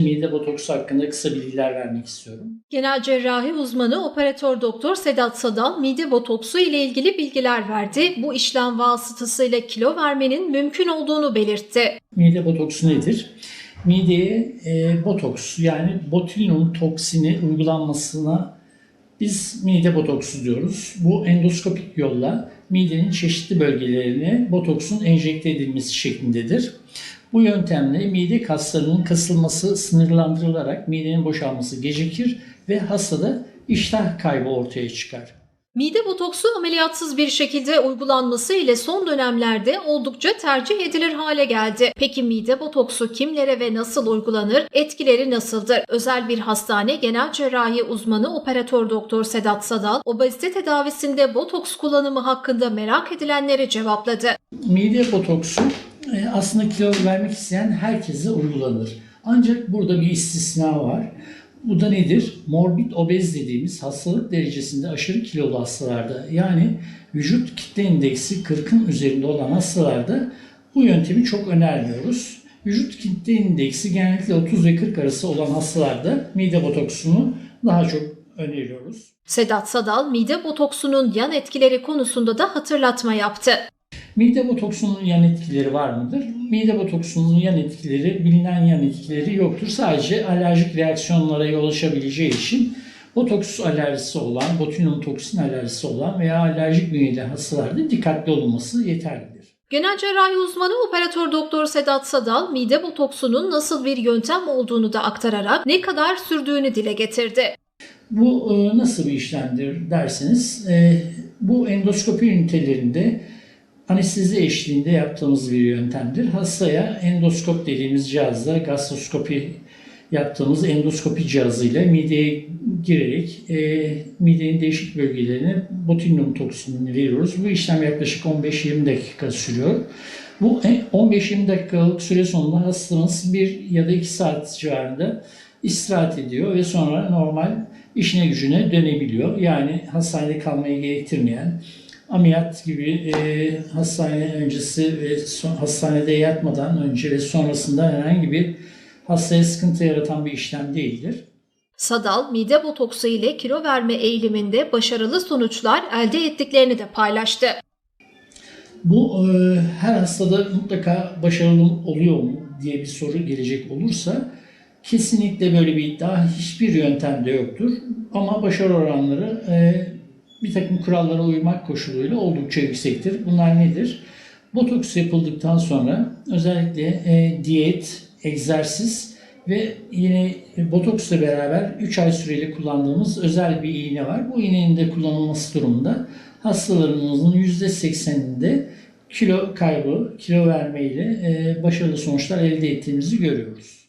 Mide botoksu hakkında kısa bilgiler vermek istiyorum. Genel cerrahi uzmanı operatör doktor Sedat Sadal mide botoksu ile ilgili bilgiler verdi. Bu işlem vasıtasıyla kilo vermenin mümkün olduğunu belirtti. Mide botoksu nedir? Mideye e, botoks yani botulinum toksini uygulanmasına biz mide botoksu diyoruz. Bu endoskopik yolla midenin çeşitli bölgelerine botoksun enjekte edilmesi şeklindedir. Bu yöntemle mide kaslarının kasılması sınırlandırılarak midenin boşalması gecikir ve hastada iştah kaybı ortaya çıkar. Mide botoksu ameliyatsız bir şekilde uygulanması ile son dönemlerde oldukça tercih edilir hale geldi. Peki mide botoksu kimlere ve nasıl uygulanır? Etkileri nasıldır? Özel bir hastane genel cerrahi uzmanı operatör doktor Sedat Sadal, obezite tedavisinde botoks kullanımı hakkında merak edilenleri cevapladı. Mide botoksu aslında kilo vermek isteyen herkese uygulanır. Ancak burada bir istisna var. Bu da nedir? Morbid obez dediğimiz hastalık derecesinde aşırı kilolu hastalarda yani vücut kitle indeksi 40'ın üzerinde olan hastalarda bu yöntemi çok önermiyoruz. Vücut kitle indeksi genellikle 30 ve 40 arası olan hastalarda mide botoksunu daha çok öneriyoruz. Sedat Sadal, mide botoksunun yan etkileri konusunda da hatırlatma yaptı. Mide botoksunun yan etkileri var mıdır? Mide botoksunun yan etkileri, bilinen yan etkileri yoktur. Sadece alerjik reaksiyonlara yol açabileceği için botoks alerjisi olan, botulinum toksin alerjisi olan veya alerjik bünyede hastalarda dikkatli olunması yeterlidir. Genel cerrahi uzmanı operatör doktor Sedat Sadal, mide botoksunun nasıl bir yöntem olduğunu da aktararak ne kadar sürdüğünü dile getirdi. Bu e, nasıl bir işlemdir derseniz, e, bu endoskopi ünitelerinde anestezi eşliğinde yaptığımız bir yöntemdir. Hastaya endoskop dediğimiz cihazla gastroskopi yaptığımız endoskopi cihazıyla mideye girerek e, midenin değişik bölgelerine botulinum toksinini veriyoruz. Bu işlem yaklaşık 15-20 dakika sürüyor. Bu e, 15-20 dakikalık süre sonunda hastamız 1 ya da 2 saat civarında istirahat ediyor ve sonra normal işine gücüne dönebiliyor. Yani hastanede kalmayı gerektirmeyen, ameliyat gibi e, hastane öncesi ve son, hastanede yatmadan önce ve sonrasında herhangi bir hastaya sıkıntı yaratan bir işlem değildir. Sadal, mide botoksu ile kilo verme eğiliminde başarılı sonuçlar elde ettiklerini de paylaştı. Bu e, her hastada mutlaka başarılı oluyor mu diye bir soru gelecek olursa kesinlikle böyle bir iddia hiçbir yöntemde yoktur. Ama başarı oranları e, bir takım kurallara uymak koşuluyla oldukça yüksektir. Bunlar nedir? Botoks yapıldıktan sonra özellikle e, diyet, egzersiz ve yine botoksla beraber 3 ay süreli kullandığımız özel bir iğne var. Bu iğnenin de kullanılması durumunda hastalarımızın %80'inde kilo kaybı, kilo vermeyle e, başarılı sonuçlar elde ettiğimizi görüyoruz.